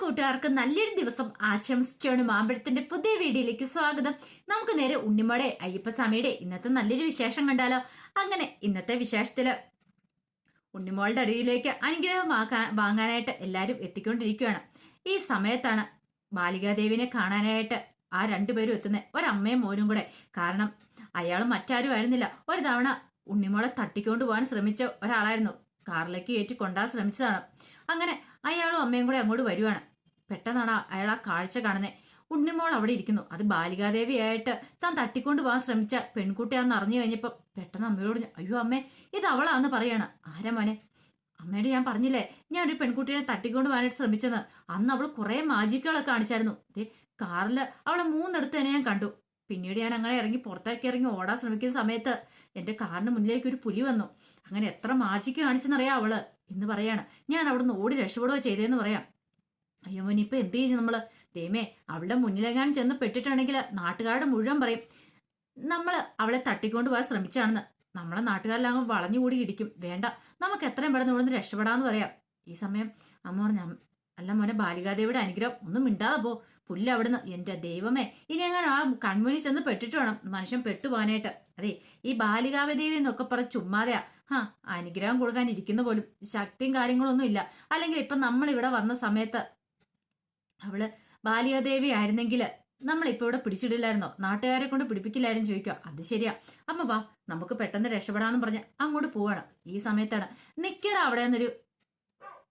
കൂട്ടുകാർക്ക് നല്ലൊരു ദിവസം ആശംസിച്ചാണ് മാമ്പഴത്തിന്റെ പുതിയ വീഡിയോയിലേക്ക് സ്വാഗതം. നമുക്ക് നേരെ ഉണ്ണിമോടെ അയ്യപ്പസ്വാമിയുടെ ഇന്നത്തെ നല്ലൊരു വിശേഷം കണ്ടാലോ? അങ്ങനെ ഇന്നത്തെ വിശേഷത്തിൽ ഉണ്ണിമോളുടെ അടിയിലേക്ക് അനുഗ്രഹം വാങ്ങാനായിട്ട് എല്ലാവരും എത്തിക്കൊണ്ടിരിക്കുകയാണ്. ഈ സമയത്താണ് ബാലികാദേവിനെ കാണാനായിട്ട് ആ രണ്ടുപേരും എത്തുന്നത് ഒരമ്മയും മോനും കൂടെ. കാരണം അയാൾ മറ്റാരും ആയിരുന്നില്ല. ഒരു തവണ ഉണ്ണിമോളെ തട്ടിക്കൊണ്ട് പോകാൻ ശ്രമിച്ച ഒരാളായിരുന്നു. കാറിലേക്ക് കയറ്റി കൊണ്ടാൻ ശ്രമിച്ചതാണ്. അങ്ങനെ അയാളും അമ്മയും കൂടെ അങ്ങോട്ട് വരുവാണ്. പെട്ടെന്നാണ് അയാൾ ആ കാഴ്ച കാണുന്നത് ഉണ്ണിമോൾ അവിടെ ഇരിക്കുന്നു. അത് ബാലികാദേവിയായിട്ട് താൻ തട്ടിക്കൊണ്ട് പോകാൻ ശ്രമിച്ച പെൺകുട്ടിയാന്ന് അറിഞ്ഞു കഴിഞ്ഞപ്പോൾ പെട്ടെന്ന് അമ്മയോട് അയ്യോ അമ്മേ ഇത് അവളാന്ന് പറയാണ്. ആരാ മോനെ? അമ്മയോട് ഞാൻ പറഞ്ഞില്ലേ ഞാൻ ഒരു പെൺകുട്ടിയെ തട്ടിക്കൊണ്ട് പോകാനായിട്ട് ശ്രമിച്ചെന്ന്. അന്ന് അവൾ കുറേ മാജിക്കുകളൊക്കെ കാണിച്ചായിരുന്നു. ദേ കാറിൽ അവളെ മൂന്നിടത്ത് തന്നെ ഞാൻ കണ്ടു. പിന്നീട് ഞാൻ അങ്ങനെ ഇറങ്ങി പുറത്തേക്ക് ഇറങ്ങി ഓടാൻ ശ്രമിക്കുന്ന സമയത്ത് എന്റെ കാറിന് മുന്നിലേക്ക് ഒരു പുലി വന്നു. അങ്ങനെ എത്ര മാജിക്ക് കാണിച്ചെന്നറിയാം അവൾ എന്ന് പറയാണ്. ഞാൻ അവിടുന്ന് ഓടി രക്ഷപ്പെടുക ചെയ്തേന്ന് പറയാം. അയ്യോ മോനി ഇപ്പൊ എന്ത് ചെയ്യും നമ്മൾ? ദൈമേ അവളുടെ മുന്നിലെങ്ങാനും ചെന്ന് പെട്ടിട്ടാണെങ്കിൽ നാട്ടുകാരുടെ മുഴുവൻ പറയും നമ്മൾ അവളെ തട്ടിക്കൊണ്ട് പോകാൻ ശ്രമിച്ചാണെന്ന്. നമ്മളെ നാട്ടുകാരെല്ലാം വളഞ്ഞുകൂടി ഇടിക്കും വേണ്ട നമുക്ക് എത്രയും പെട്ടെന്ന് ഇവിടുന്ന് രക്ഷപ്പെടാന്ന് പറയാം. ഈ സമയം അമ്മ പറഞ്ഞ അല്ല മോനെ ബാലികാദേവിയുടെ അനുഗ്രഹം ഒന്നും മിണ്ടാതെ പോ. പുല്ല് അവിടുന്ന് എന്റെ ദൈവമേ ഇനി അങ്ങനെ ആ കൺമുനി ചെന്ന് പെട്ടിട്ട് വേണം മനുഷ്യൻ പെട്ടുപോകാനായിട്ട്? അതെ ഈ ബാലികാവദേവി എന്നൊക്കെ പറഞ്ഞ് ചുമ്മാതെയാ. ഹാ അനുഗ്രഹം കൊടുക്കാൻ ഇരിക്കുന്ന പോലും. ശക്തിയും കാര്യങ്ങളൊന്നും ഇല്ല. അല്ലെങ്കിൽ ഇപ്പൊ നമ്മൾ ഇവിടെ വന്ന സമയത്ത് അവൾ ബാലികാദേവി ആയിരുന്നെങ്കിൽ നമ്മളിപ്പോ ഇവിടെ പിടിച്ചിടില്ലായിരുന്നോ? നാട്ടുകാരെ കൊണ്ട് പിടിപ്പിക്കില്ലായിരുന്നു ചോദിക്കുക. അത് ശരിയാ. അമ്മ വാ നമുക്ക് പെട്ടെന്ന് രക്ഷപ്പെടാന്ന് പറഞ്ഞ് അങ്ങോട്ട് പോവാണ്. ഈ സമയത്താണ്. നിക്കട അവിടെ നിന്നൊരു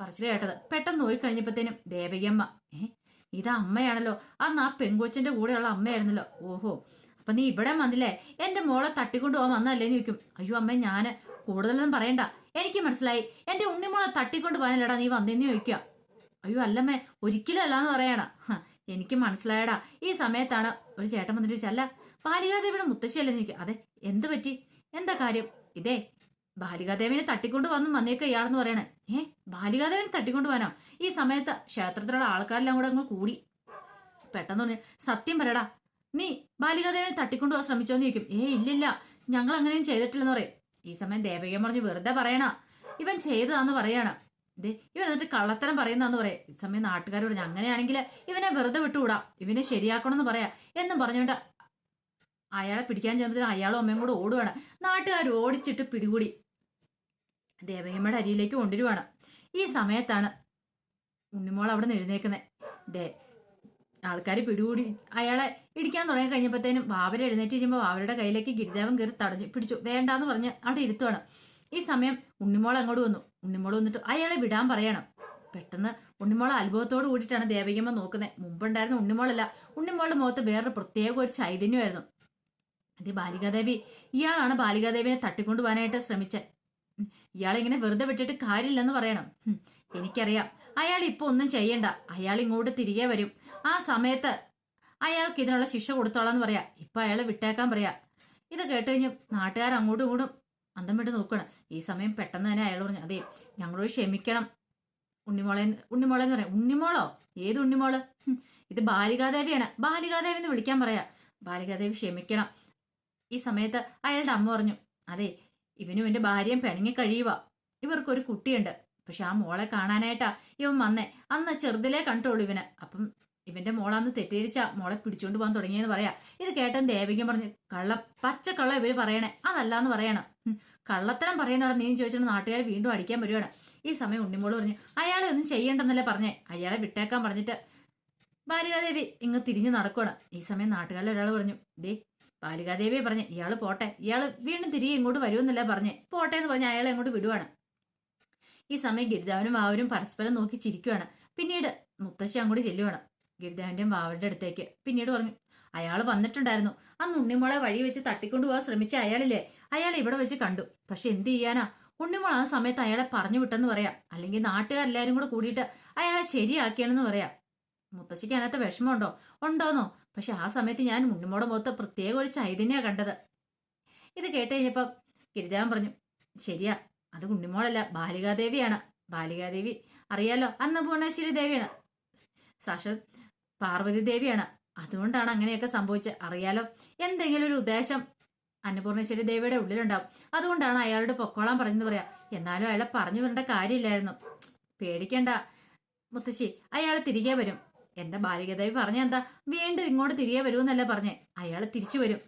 പറച്ചിൽ കേട്ടത്. പെട്ടെന്ന് നോക്കി കഴിഞ്ഞപ്പോഴത്തേനും ദേവകിയമ്മ ഏ ഇത് അമ്മയാണല്ലോ. അന്ന് ആ പെങ്കൊച്ചിന്റെ കൂടെയുള്ള അമ്മയായിരുന്നല്ലോ. ഓഹോ. അപ്പൊ നീ ഇവിടെ വന്നില്ലേ? എന്റെ മോളെ തട്ടിക്കൊണ്ടു പോകാൻ വന്നല്ലേ എന്ന് ചോദിക്കും. അയ്യോ അമ്മ ഞാൻ കൂടുതലൊന്നും പറയണ്ട. എനിക്ക് മനസ്സിലായി. എന്റെ ഉണ്ണിമോളെ തട്ടിക്കൊണ്ട് പോകാനല്ലടാ നീ വന്നേന്ന് ചോദിക്കുക. അയ്യോ അല്ലമ്മേ ഒരിക്കലും എന്ന് പറയണ എനിക്ക് മനസ്സിലായടാ. ഈ സമയത്താണ് ഒരു ചേട്ടൻ വന്നിട്ട് ചോദിച്ചാൽ അല്ല ബാലികാദേവിയുടെ മുത്തശ്ശിയല്ലേ? ചോദിക്കുക. അതെ എന്ത് പറ്റി? എന്താ കാര്യം? ഇതേ ബാലികാദേവിനെ തട്ടിക്കൊണ്ട് വന്നു വന്നേക്ക ഇയാളെന്ന് പറയണേ. ഏ ബാലികാദേവിനെ തട്ടിക്കൊണ്ട് പോകാനോ ഈ സമയത്ത് ക്ഷേത്രത്തിലുള്ള ആൾക്കാരെല്ലാം കൂടെ അങ്ങ് കൂടി. പെട്ടെന്ന് പറഞ്ഞു സത്യം പറയടാ നീ ബാലികാദേവിനെ തട്ടിക്കൊണ്ട് പോകാൻ ശ്രമിച്ചോന്ന് ചോദിക്കും. ഏ ഇല്ലില്ല ഞങ്ങൾ അങ്ങനെയും ചെയ്തിട്ടില്ലെന്ന് പറയും. ഈ സമയം ദേവകിയം പറഞ്ഞു വെറുതെ പറയണ. ഇവൻ ചെയ്തതാന്ന് പറയാണ്. ഇവൻ എന്നിട്ട് കള്ളത്തരം പറയുന്നതാന്ന് പറയാം. ഈ സമയം പറഞ്ഞു അങ്ങനെയാണെങ്കിൽ ഇവനെ വെറുതെ വിട്ടുകൂടാ. ഇവനെ ശരിയാക്കണമെന്ന് പറയാ. എന്നും പറഞ്ഞുകൊണ്ട് അയാളെ പിടിക്കാൻ ചെന്നതിന് അയാളും അമ്മയും കൂടെ ഓടുകയാണ് നാട്ടുകാർ ഓടിച്ചിട്ട് പിടികൂടി. ദേവകിയമ്മയുടെ അരിയിലേക്ക് കൊണ്ടുവരുവാണ്. ഈ സമയത്താണ് ഉണ്ണിമോൾ അവിടെ നിന്ന് എഴുന്നേക്കുന്നത് ദേ ആൾക്കാർ പിടികൂടി അയാളെ ഇടിക്കാൻ തുടങ്ങി കഴിഞ്ഞപ്പോഴത്തേനും വാവര എഴുന്നേറ്റ് ചെയ്യുമ്പോൾ വാവരുടെ കയ്യിലേക്ക് ഗിരിദേവൻ കയറി തടഞ്ഞു പിടിച്ചു. വേണ്ടാന്ന് പറഞ്ഞ് അവിടെ ഇരുത്തുവാണ്. ഈ സമയം ഉണ്ണിമോൾ അങ്ങോട്ട് വന്നു. ഉണ്ണിമോൾ വന്നിട്ട് അയാളെ വിടാൻ പറയണം. പെട്ടെന്ന് ഉണ്ണിമോളെ അത്ഭുതത്തോട് കൂടിയിട്ടാണ് ദേവകിയമ്മ നോക്കുന്നത് മുമ്പുണ്ടായിരുന്ന ഉണ്ണിമോളല്ല. ഉണ്ണിമോളുടെ മുഖത്ത് വേറൊരു പ്രത്യേക ഒരു ചൈതന്യമായിരുന്നു. അതേ ബാലികാദേവി. ഇയാളാണ് ബാലികാദേവിനെ തട്ടിക്കൊണ്ടുപോകാനായിട്ട് ശ്രമിച്ചത് ഇയാളിങ്ങനെ വെറുതെ വിട്ടിട്ട് കാര്യമില്ലെന്ന് പറയണം. എനിക്കറിയാം. അയാൾ ഇപ്പൊ ഒന്നും ചെയ്യണ്ട. അയാൾ ഇങ്ങോട്ട് തിരികെ വരും. ആ സമയത്ത് അയാൾക്ക് ഇതിനുള്ള ശിക്ഷ കൊടുത്തോളാന്ന് പറയാ. ഇപ്പൊ അയാളെ വിട്ടേക്കാൻ പറയാ. ഇത് കേട്ട് കഴിഞ്ഞ് നാട്ടുകാർ അങ്ങോട്ടും ഇങ്ങോട്ടും അന്തം വിട്ട് നോക്കണം. ഈ സമയം പെട്ടെന്ന് തന്നെ അയാൾ പറഞ്ഞു അതെ ഞങ്ങളോട് ക്ഷമിക്കണം. ഉണ്ണിമോളെ ഉണ്ണിമോളെ എന്ന് പറയാം. ഉണ്ണിമോളോ? ഏത് ഉണ്ണിമോൾ? ഇത് ബാലികാദേവിയാണ്. ബാലികാദേവി എന്ന് വിളിക്കാൻ പറയാ. ബാലികാദേവി ക്ഷമിക്കണം. ഈ സമയത്ത് അയാളുടെ അമ്മ പറഞ്ഞു അതെ ഇവനും ഇവന്റെ ഭാര്യയും പിണങ്ങി കഴിയുക ഇവർക്കൊരു കുട്ടിയുണ്ട്. പക്ഷെ ആ മോളെ കാണാനായിട്ടാ ഇവൻ വന്നേ. അന്ന് ചെറുതിലേ കണ്ടോളൂ ഇവന്. അപ്പം ഇവന്റെ മോളാന്ന് തെറ്റിദ്ധരിച്ച മോളെ പിടിച്ചോണ്ട് പോകാൻ തുടങ്ങിയെന്ന് പറയാ. ഇത് കേട്ടൻ ദേവികം പറഞ്ഞു കള്ള പച്ച കള്ള ഇവർ പറയണേ. അതല്ലാന്ന് പറയണം. കള്ളത്തരം പറയുന്നവിടെ നീ ചോദിച്ചോണ്ട് നാട്ടുകാർ വീണ്ടും അടിക്കാൻ വരുവാണ്. ഈ സമയം ഉണ്ണിമോൾ പറഞ്ഞു അയാളെ ഒന്നും ചെയ്യണ്ടെന്നല്ലേ പറഞ്ഞേ. അയാളെ വിട്ടേക്കാൻ പറഞ്ഞിട്ട് ബാലികാദേവി ഇങ്ങ് തിരിഞ്ഞു നടക്കുവാണ്. ഈ സമയം നാട്ടുകാരിൽ ഒരാൾ പറഞ്ഞു ദേ ബാലികാദേവിയെ പറഞ്ഞ് ഇയാൾ പോട്ടെ. ഇയാൾ വീണ്ടും തിരികെ ഇങ്ങോട്ട് വരുമെന്നല്ല പറഞ്ഞ്. പോട്ടെ എന്ന് പറഞ്ഞ് അയാളെ അങ്ങോട്ട് വിടുവാണ്. ഈ സമയം ഗിരിദാവനും വാവരും പരസ്പരം നോക്കി ചിരിക്കുവാണ്. പിന്നീട് മുത്തശ്ശി അങ്ങോട്ട് ചെല്ലുവാണ്. ഗിരിദേവന്റെയും വാവരുടെ അടുത്തേക്ക്. പിന്നീട് പറഞ്ഞു അയാൾ വന്നിട്ടുണ്ടായിരുന്നു. അന്ന് ഉണ്ണിമോളെ വഴി വെച്ച് തട്ടിക്കൊണ്ടു പോകാൻ ശ്രമിച്ച അയാളില്ലേ? അയാൾ ഇവിടെ വെച്ച് കണ്ടു. പക്ഷെ എന്ത് ചെയ്യാനാ? ഉണ്ണിമോൾ ആ സമയത്ത് അയാളെ പറഞ്ഞു വിട്ടെന്ന് പറയാം. അല്ലെങ്കിൽ നാട്ടുകാരെല്ലാവരും കൂടെ കൂടിയിട്ട് അയാളെ ശരിയാക്കിയാണെന്ന് പറയാം. മുത്തശ്ശിക്ക് അതിനകത്ത് വിഷമമുണ്ടോ? ഉണ്ടോന്നോ? പക്ഷെ ആ സമയത്ത് ഞാൻ ഉണ്ണിമോടെ മുഖത്ത് പ്രത്യേക ഒരു ചൈതന്യ കണ്ടത്. ഇത് കേട്ട് കഴിഞ്ഞപ്പം ഗിരിദേവൻ പറഞ്ഞു ശരിയാ അത് ഉണ്ണിമോളല്ല ബാലികാദേവിയാണ്. ബാലികാദേവി അറിയാലോ അന്നപൂർണേശ്വരി ദേവിയാണ്. സാക്ഷാത് പാർവതി ദേവിയാണ്. അതുകൊണ്ടാണ് അങ്ങനെയൊക്കെ സംഭവിച്ചത്. അറിയാലോ എന്തെങ്കിലും ഒരു ഉദ്ദേശം അന്നപൂർണേശ്വരി ദേവിയുടെ ഉള്ളിലുണ്ടാവും. അതുകൊണ്ടാണ് അയാളോട് പൊക്കോളാൻ പറഞ്ഞെന്ന് പറയാം. എന്നാലും അയാളെ പറഞ്ഞു വരേണ്ട കാര്യമില്ലായിരുന്നു. പേടിക്കണ്ട മുത്തശ്ശി. അയാൾ തിരികെ വരും. എന്താ ബാലികദേവി പറഞ്ഞ എന്താ വീണ്ടും ഇങ്ങോട്ട് തിരികെ വരുമെന്നല്ല പറഞ്ഞേ. അയാൾ തിരിച്ചു വരും.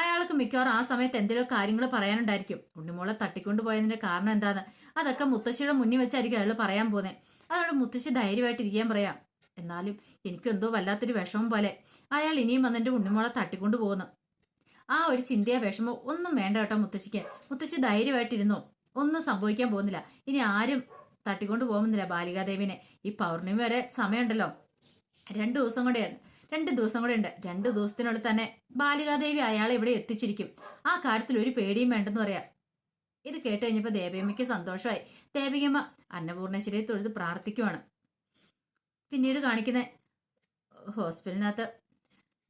അയാൾക്ക് മിക്കവാറും ആ സമയത്ത് എന്തെങ്കിലും കാര്യങ്ങൾ പറയാനുണ്ടായിരിക്കും. ഉണ്ണിമോളെ തട്ടിക്കൊണ്ട് പോയതിന്റെ കാരണം എന്താന്ന്. അതൊക്കെ മുത്തശ്ശിയുടെ മുന്നിൽ വെച്ചായിരിക്കും അയാൾ പറയാൻ പോകുന്നത് അതുകൊണ്ട് മുത്തശ്ശി ധൈര്യമായിട്ട് ഇരിക്കാൻ പറയാം. എന്നാലും എനിക്കെന്തോ വല്ലാത്തൊരു വിഷമം പോലെ. അയാൾ ഇനിയും വന്നെന്റെ ഉണ്ണിമോളെ തട്ടിക്കൊണ്ട് പോകുന്നു. ആ ഒരു ചിന്തയ വിഷമം ഒന്നും വേണ്ട കേട്ടോ മുത്തശ്ശിക്ക്. മുത്തശ്ശി ധൈര്യമായിട്ടിരുന്നോ. ഒന്നും സംഭവിക്കാൻ പോകുന്നില്ല. ഇനി ആരും തട്ടിക്കൊണ്ട് പോകുന്നില്ല ബാലികാദേവിനെ. ഈ പൗർണിമ വരെ സമയമുണ്ടല്ലോ. രണ്ട് ദിവസം കൂടെ രണ്ട് ദിവസം കൂടെ ഉണ്ട്. രണ്ട് ദിവസത്തിനുള്ളിൽ തന്നെ ബാലികാദേവി അയാളെ ഇവിടെ എത്തിച്ചിരിക്കും. ആ കാര്യത്തിൽ ഒരു പേടിയും വേണ്ടെന്ന് പറയാം. ഇത് കേട്ട് കഴിഞ്ഞപ്പോൾ ദേവയമ്മയ്ക്ക് സന്തോഷമായി. ദേവികമ്മ അന്നപൂർണേശ്വരിയെ തൊഴുത് പ്രാർത്ഥിക്കുവാണ്. പിന്നീട് കാണിക്കുന്ന ഹോസ്പിറ്റലിനകത്ത്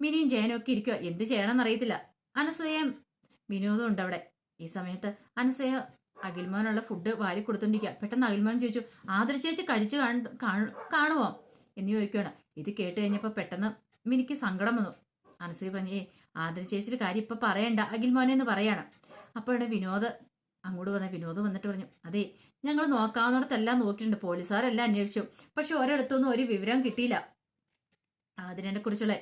മിനിയും ജയനും ഒക്കെ ഇരിക്കുക എന്ത് ചെയ്യണമെന്ന് അറിയത്തില്ല. അനസൂയയും വിനോദം ഉണ്ട് അവിടെ. ഈ സമയത്ത് അനസൂയ അഖിൽമോനുള്ള ഫുഡ് വാരി കൊടുത്തോണ്ടിരിക്കുക പെട്ടെന്ന് അഖിൽമോൻ ചോദിച്ചു ആദർശേച്ചി കഴിച്ച് കഴിച്ചു കാണ- കാണു- കാണുമോ എന്ന് ചോദിക്കുകയാണ് ഇത് കേട്ട് കഴിഞ്ഞപ്പോൾ പെട്ടെന്ന് എനിക്ക് സങ്കടം വന്നു. അനസൂയ പറഞ്ഞു ആദര ചേച്ചിയുടെ കാര്യം ഇപ്പൊ പറയണ്ട. അഖിൽ മോനെ എന്ന് പറയാണ്. അപ്പോഴാണ് വിനോദ് അങ്ങോട്ട് വന്ന വിനോദ് വന്നിട്ട് പറഞ്ഞു അതെ ഞങ്ങൾ നോക്കാവുന്നിടത്തെല്ലാം നോക്കിയിട്ടുണ്ട്. പോലീസുകാരെല്ലാം അന്വേഷിച്ചു. പക്ഷെ ഒരിടത്തൊന്നും ഒരു വിവരം കിട്ടിയില്ല. ആദരനെ കുറിച്ചുള്ള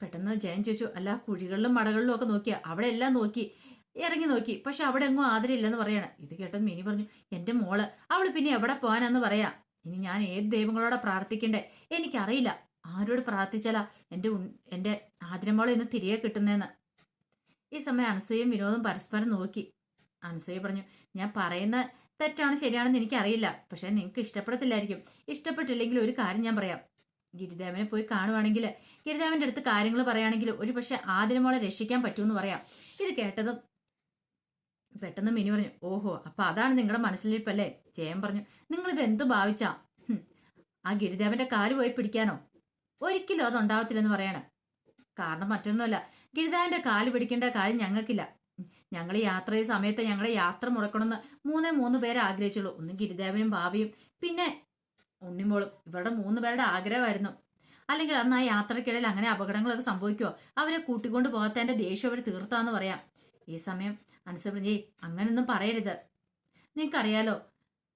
പെട്ടെന്ന് ജയൻ ചോദിച്ചു അല്ല കുഴികളിലും മടകളിലും ഒക്കെ നോക്കിയാ അവിടെ എല്ലാം നോക്കി. ഇറങ്ങി നോക്കി. പക്ഷെ അവിടെ എങ്ങും ആദരില്ലെന്ന് പറയാണ്. ഇത് കേട്ടത് മിനി പറഞ്ഞു എന്റെ മോൾ അവൾ പിന്നെ എവിടെ പോകാനെന്ന് പറയാ. ഇനി ഞാൻ ഏത് ദൈവങ്ങളോടാ പ്രാർത്ഥിക്കണ്ടേ? എനിക്കറിയില്ല. ആരോട് പ്രാർത്ഥിച്ചാലാ എന്റെ എന്റെ ആതിരമോളെ ഇന്ന് തിരികെ കിട്ടുന്നതെന്ന് ഈ സമയം അനസയും വിനോദും പരസ്പരം നോക്കി. അനസൂയ പറഞ്ഞു ഞാൻ പറയുന്ന തെറ്റാണ് ശരിയാണെന്ന് എനിക്കറിയില്ല. പക്ഷെ നിങ്ങൾക്ക് ഇഷ്ടപ്പെടത്തില്ലായിരിക്കും. ഇഷ്ടപ്പെട്ടില്ലെങ്കിൽ ഒരു കാര്യം ഞാൻ പറയാം. ഗിരിദേവനെ പോയി കാണുവാണെങ്കിൽ ഗിരിദേവന്റെ അടുത്ത് കാര്യങ്ങൾ പറയുകയാണെങ്കിൽ ഒരു പക്ഷേ ആതിരമോളെ രക്ഷിക്കാൻ പറ്റുമെന്ന് പറയാം. ഇത് കേട്ടതും പെട്ടെന്ന് മിനി പറഞ്ഞു ഓഹോ അപ്പൊ അതാണ് നിങ്ങളുടെ മനസ്സിലിരിപ്പല്ലേ? ജയൻ പറഞ്ഞു നിങ്ങൾ ഇത് എന്ത് ഭാവിച്ചാ? ആ ഗിരിദേവന്റെ കാൽ പോയി പിടിക്കാനോ? ഒരിക്കലും അത് ഉണ്ടാവത്തില്ലെന്ന് പറയാണ്. കാരണം മറ്റൊന്നുമല്ല ഗിരിദേവന്റെ കാൽ പിടിക്കേണ്ട കാര്യം ഞങ്ങൾക്കില്ല. ഞങ്ങൾ യാത്ര ചെയ്ത സമയത്ത് ഞങ്ങളുടെ യാത്ര മുടക്കണമെന്ന് മൂന്നേ മൂന്ന് പേരെ ആഗ്രഹിച്ചുള്ളൂ. ഒന്ന് ഗിരിദേവനും ഭാവിയും പിന്നെ ഉണ്ണിമോളും ഇവരുടെ മൂന്ന് പേരുടെ ആഗ്രഹമായിരുന്നു. അല്ലെങ്കിൽ അന്ന് ആ യാത്രക്കിടയിൽ അങ്ങനെ അപകടങ്ങളൊക്കെ സംഭവിക്കുമോ അവരെ കൂട്ടിക്കൊണ്ട് പോകാത്തതിന്റെ ദേഷ്യം അവർ തീർത്താന്ന് പറയാം. ഈ സമയം അനുസമൃതി അങ്ങനൊന്നും പറയരുത്. നിനക്കറിയാലോ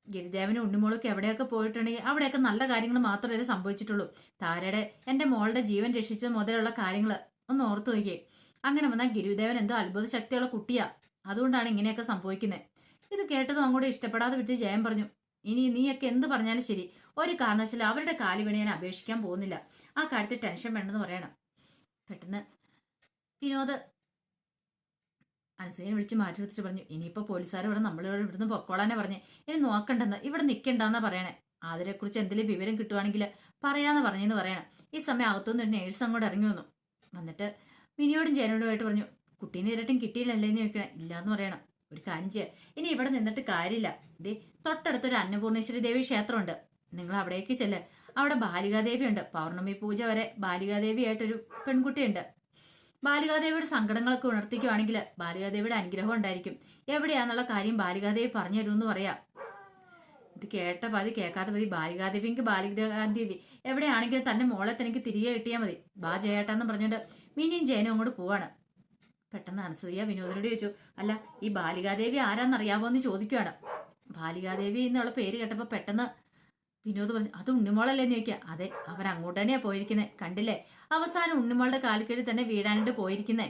ഗിരിദേവനും ഉണ്ണിമോളൊക്കെ എവിടെയൊക്കെ പോയിട്ടുണ്ടെങ്കിൽ അവിടെയൊക്കെ നല്ല കാര്യങ്ങൾ മാത്രമേ സംഭവിച്ചിട്ടുള്ളൂ. താരയുടെ എന്റെ മോളുടെ ജീവൻ രക്ഷിച്ചത് മുതലുള്ള കാര്യങ്ങൾ ഒന്ന് ഓർത്തു നോക്കിയേ. അങ്ങനെ വന്നാൽ ഗിരിദേവൻ എന്തോ അത്ഭുത ശക്തിയുള്ള കുട്ടിയാ. അതുകൊണ്ടാണ് ഇങ്ങനെയൊക്കെ സംഭവിക്കുന്നത് ഇത് കേട്ടതും അങ്ങോട്ട് ഇഷ്ടപ്പെടാതെ വിട്ട് ജയം പറഞ്ഞു. ഇനി നീയൊക്കെ എന്ത് പറഞ്ഞാലും ശരി. ഒരു കാരണവശാലും അവരുടെ കാലി വീണ് ഞാൻ അപേക്ഷിക്കാൻ പോകുന്നില്ല. ആ കാര്യത്തിൽ ടെൻഷൻ വേണ്ടെന്ന് പറയണം. പെട്ടെന്ന് വിനോദ് അനുസൂയെ വിളിച്ച് മാറ്റി നിർത്തിട്ട് പറഞ്ഞു ഇനിയിപ്പോ പോലീസുകാർ ഇവിടെ നമ്മളിവിടെ ഇവിടുന്ന് പൊക്കോളാനെ പറഞ്ഞു. ഇനി നോക്കണ്ടെന്ന് ഇവിടെ നിൽക്കണ്ടെന്നാ പറയണേ. അതിനെക്കുറിച്ച് എന്തെങ്കിലും വിവരം കിട്ടുവാണെങ്കിൽ പറയാന്ന് പറഞ്ഞെന്ന് പറയണം. ഈ സമയം അകത്തുനിന്ന് ഒരു നേഴ്സ് അങ്ങോട്ട് ഇറങ്ങി വന്നു. വന്നിട്ട് മിനിയോടും ജനോടുമായിട്ട് പറഞ്ഞു കുട്ടീനെ ഇരട്ടും കിട്ടിയില്ലല്ലേ എന്ന് ചോദിക്കണേ. ഇല്ലാന്ന് പറയണം. ഒരു കാര്യം ഇനി ഇവിടെ നിന്നിട്ട് കാര്യമില്ല. ദേ തൊട്ടടുത്തൊരു അന്നപൂർണേശ്വരി ദേവി ക്ഷേത്രമുണ്ട്. നിങ്ങൾ അവിടേക്ക് ചെല്ല്. അവിടെ ബാലികാദേവിയുണ്ട്. പൗർണമി പൂജ വരെ ബാലികാദേവിയായിട്ടൊരു പെൺകുട്ടിയുണ്ട്. ബാലികാദേവിയുടെ സങ്കടങ്ങളൊക്കെ ഉണർത്തിക്കുവാണെങ്കിൽ ബാലികാദേവിയുടെ അനുഗ്രഹം ഉണ്ടായിരിക്കും. എവിടെയാന്നുള്ള കാര്യം ബാലികാദേവി പറഞ്ഞു തരുമെന്ന് പറയാം. ഇത് കേട്ട പതി കേൾക്കാത്ത പതി ബാലികാദേവിക്ക് ബാലികാദേവി എവിടെയാണെങ്കിലും തന്നെ മോളെ തനിക്ക് തിരികെ കിട്ടിയാൽ മതി. ബാ ജയേട്ടാന്ന് പറഞ്ഞുകൊണ്ട് മിനിയും ജയനും അങ്ങോട്ട് പോവാണ്. പെട്ടെന്ന് അനസൂയ വിനോദിനോട് ചോദിച്ചു അല്ല ഈ ബാലികാദേവി ആരാന്നറിയാമോ എന്ന് ചോദിക്കുകയാണ് ബാലികാദേവി എന്നുള്ള പേര് കേട്ടപ്പോൾ പെട്ടെന്ന് വിനോദ് പറഞ്ഞു അത് ഉണ്ണിമോളല്ലേ എന്ന് ചോദിക്കുക അതെ അവൻ അങ്ങോട്ട് തന്നെയാണ് പോയിരിക്കുന്നത് കണ്ടില്ലേ? അവസാനം ഉണ്ണിമോളുടെ കാൽക്കീഴിൽ തന്നെ വീടാനിട്ട് പോയിരിക്കുന്നേ.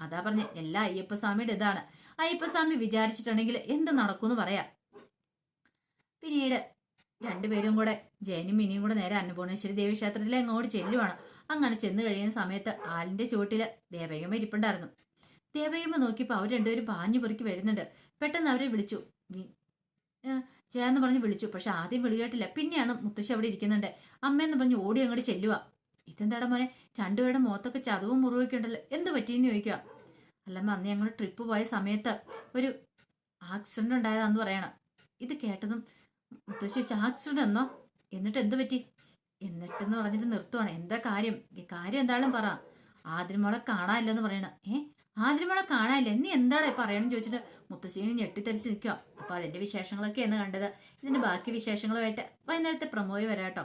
അതാ പറഞ്ഞ എല്ലാ അയ്യപ്പസ്വാമിയുടെ ഇതാണ്. അയ്യപ്പസ്വാമി വിചാരിച്ചിട്ടുണ്ടെങ്കിൽ എന്ത് നടക്കുമെന്ന് പറയാം. പിന്നീട് രണ്ടുപേരും കൂടെ ജയനും മിനിയും കൂടെ നേരെ അന്നപൂർണേശ്വരി ദേവി ക്ഷേത്രത്തിലെ അങ്ങോട്ട് ചെല്ലുവാണ്. അങ്ങനെ ചെന്ന് കഴിയുന്ന സമയത്ത് ആലിന്റെ ചുവട്ടിൽ ദേവയമ്മ ഇരിപ്പുണ്ടായിരുന്നു. ദേവയമ്മ നോക്കിയപ്പോൾ അവർ രണ്ടുപേരും പാഞ്ഞു പൊറുക്കി വരുന്നുണ്ട്. പെട്ടെന്ന് അവരെ വിളിച്ചു. ജയ എന്ന് പറഞ്ഞ് വിളിച്ചു. പക്ഷെ ആദ്യം വിളി കേട്ടില്ല. പിന്നെയാണ് മുത്തശ്ശി അവിടെ ഇരിക്കുന്നുണ്ട്. അമ്മയെന്ന് പറഞ്ഞ് ഓടി അങ്ങോട്ട് ചെല്ലുക ഇതെന്താടാ മോനെ? രണ്ടുപേരുടെ മുഖത്തൊക്കെ ചതവും മുറിവൊക്കെ ഉണ്ടല്ലോ. എന്ത് പറ്റിയെന്ന് ചോദിക്കുക അല്ലമ്മ അന്ന് ഞങ്ങൾ ട്രിപ്പ് പോയ സമയത്ത് ഒരു ആക്സിഡന്റ് ഉണ്ടായതാന്ന് പറയണം. ഇത് കേട്ടതും മുത്തശ്ശി ആക്സിഡന്റ് എന്നോ? എന്നിട്ട് എന്ത് പറ്റി? എന്നിട്ടെന്ന് പറഞ്ഞിട്ട് നിർത്തുവാണ്. എന്താ കാര്യം? കാര്യം എന്തായാലും പറ. ആതിരമോളെ കാണാനില്ലെന്ന് പറയണം. ഏ? ആതിരമോളെ കാണാനില്ല? നീ എന്താണ് പറയണം ചോദിച്ചിട്ട് മുത്തശ്ശീനെ ഞെട്ടിത്തരിച്ച് നിൽക്കുക അപ്പൊ അതിന്റെ വിശേഷങ്ങളൊക്കെയാണ് കണ്ടത്. ഇതിന്റെ ബാക്കി വിശേഷങ്ങളുമായിട്ട് വൈകുന്നേരത്തെ പ്രമോയി വരാട്ടോ.